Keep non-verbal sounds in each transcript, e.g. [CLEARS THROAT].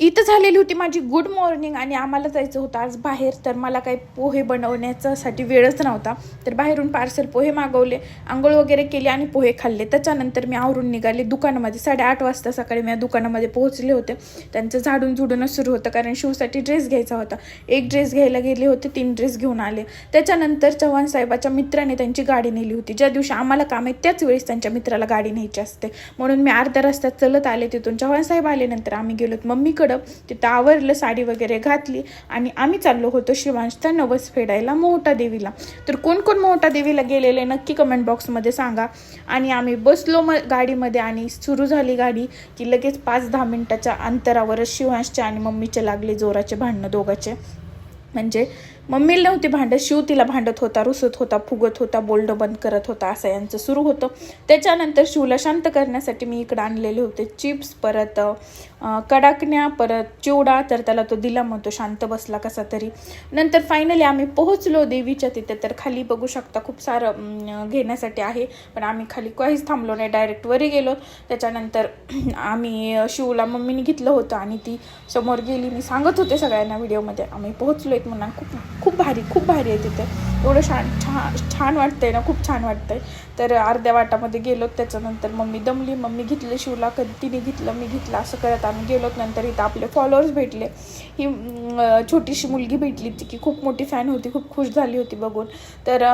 इथं झालेली होती माझी गुड मॉर्निंग आणि आम्हाला जायचं होतं. आज बाहेर तर मला काही पोहे बनवण्याच्यासाठी वेळच नव्हता. तर बाहेरून पार्सल पोहे मागवले आंघोळ वगैरे केली आणि पोहे खाल्ले. त्याच्यानंतर मी आवरून निघाले. दुकानामध्ये साडेआठ वाजता सकाळी मी या दुकानामध्ये पोहोचले होते. त्यांचं झाडून झुडूनच सुरू होतं कारण शिवसाठी ड्रेस घ्यायचा होता. एक ड्रेस घ्यायला गेले होते तीन ड्रेस घेऊन आले. त्याच्यानंतर चव्हाण साहेबाच्या मित्राने त्यांची गाडी नेली होती. ज्या दिवशी आम्हाला काम आहे त्याच वेळेस त्यांच्या मित्राला गाडी न्यायची असते. म्हणून मी अर्ध्या रस्त्यात चलत आले. तिथून चव्हाण साहेब आल्यानंतर आम्ही गेलो मम्मीकडे तिथं आवरलं साडी वगैरे घातली आणि आम्ही चाललो होतो शिवांशचा नवस फेडायला मोहटा देवीला. तर कोण कोण मोहटा देवीला गेलेले नक्की कमेंट बॉक्समध्ये सांगा. आणि आम्ही बसलो म गाडीमध्ये आणि सुरू झाली गाडी की लगेच पाच दहा मिनटाच्या अंतरावरच शिवांशचे आणि मम्मीचे लागले जोराचे भांडणं दोघाचे. म्हणजे मम्मीला नव्हती भांडत शिव तिला भांडत होता रुसत होता फुगत होता बोलडं बंद करत होता असं यांचं सुरू होतं. त्याच्यानंतर शिवला शांत करण्यासाठी मी इकडं आणलेले होते चिप्स परत कडाकण्या परत चिवडा तर त्याला तो दिला मग तो शांत बसला कसा तरी. नंतर फायनली आम्ही पोहोचलो देवीच्या तिथे तर खाली बघू शकता खूप सारं घेण्यासाठी आहे पण आम्ही खाली काहीच थांबलो नाही डायरेक्ट वरी गेलो. त्याच्यानंतर [CLEARS THROAT] आम्ही शिवला मम्मीने घेतलं होतं आणि ती समोर गेली. मी सांगत होते सगळ्यांना व्हिडिओमध्ये आम्ही पोहोचलो आहेत म्हणा खूप खूप भारी खूप भारी आहे तिथे. एवढं छान छान छान वाटतंय ना खूप छान वाटतंय. तर अर्ध्या वाटामध्ये गेलो त्याच्यानंतर मम्मी दमली. मम्मी घेतलं शिवला कधी तिने घेतलं मी घेतलं असं करत आम्ही गेलो नंतर इथं आपले फॉलोअर्स भेटले. ही छोटीशी मुलगी भेटली ती की खूप मोठी फॅन होती खूप खुश झाली होती बघून. तर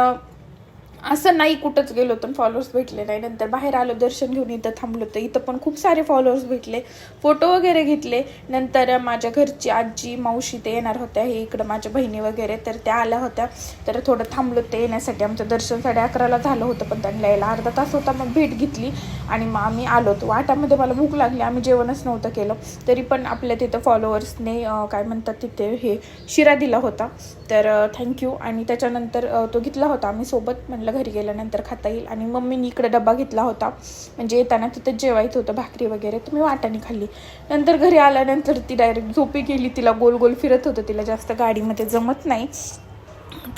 असं नाही कुठंच गेलो तर फॉलोअर्स भेटले नाही. नंतर बाहेर आलो दर्शन घेऊन इथं थांबलो तर इथं पण खूप सारे फॉलोअर्स भेटले. फोटो वगैरे घेतले. नंतर माझ्या घरची आजी मावशी ते येणार होत्या. हे इकडं माझ्या बहिणी वगैरे तर त्या आल्या होत्या. तर थोडं थांबलो ते येण्यासाठी. आमचं दर्शन साडे अकराला झालं होतं पण त्यांना यायला अर्धा तास होता. मग भेट घेतली आणि मग आम्ही आलो तो वाटामध्ये मला भूक लागली. आम्ही जेवणच नव्हतं केलं. तरी पण आपल्या तिथं फॉलोअर्सने काय म्हणतात तिथे हे शिरा दिला होता. तर थँक्यू आणि त्याच्यानंतर तो घेतला होता आम्ही सोबत. म्हणलं घरी गेल्यानंतर खाता येईल. आणि मम्मीनी इकडे डबा घेतला होता. म्हणजे येताना तिथं जेवायचं होतं भाकरी वगैरे. तर मी वाटाने खाल्ली. नंतर घरी आल्यानंतर ती डायरेक्ट झोपी गेली. तिला गोल गोल फिरत होतं. तिला जास्त गाडीमध्ये जमत नाही.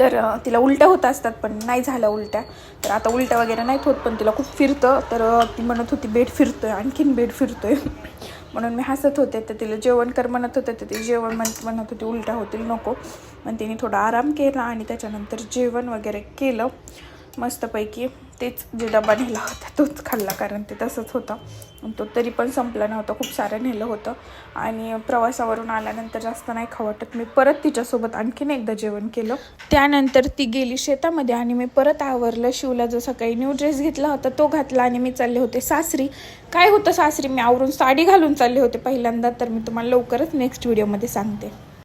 तर तिला उलट्या होत असतात पण नाही झाल्या उलट्या. तर आता उलट्या वगैरे नाहीत होत पण तिला खूप फिरतं. तर ती म्हणत होती बेड फिरतोय. आणखीन बेड फिरतोय. [LAUGHS] म्हणून मी हसत होते. तर तिला जेवण कर म्हणत होते. तर ती जेवण म्हण म्हणत होती उलट्या होतील नको. मग तिने थोडा आराम केला आणि त्याच्यानंतर जेवण वगैरे केलं. मस्तपैकी तेच जे डबा नेला होता तोच खाल्ला कारण ते तसंच होतं. तो तरी पण संपला नव्हता खूप सारं नेलं होतं. आणि प्रवासावरून आल्यानंतर जास्त नाही खा वाटत. मी परत तिच्यासोबत आणखीन एकदा जेवण केलं. त्यानंतर ती गेली शेतामध्ये आणि मी परत आवरलं. शिवला जो सकाळी न्यू ड्रेस घेतला होता तो घातला आणि मी चालले होते सासरी. काय होतं सासरी? मी आवरून साडी घालून चालले होते पहिल्यांदा. तर मी तुम्हाला लवकरच नेक्स्ट व्हिडिओमध्ये सांगते.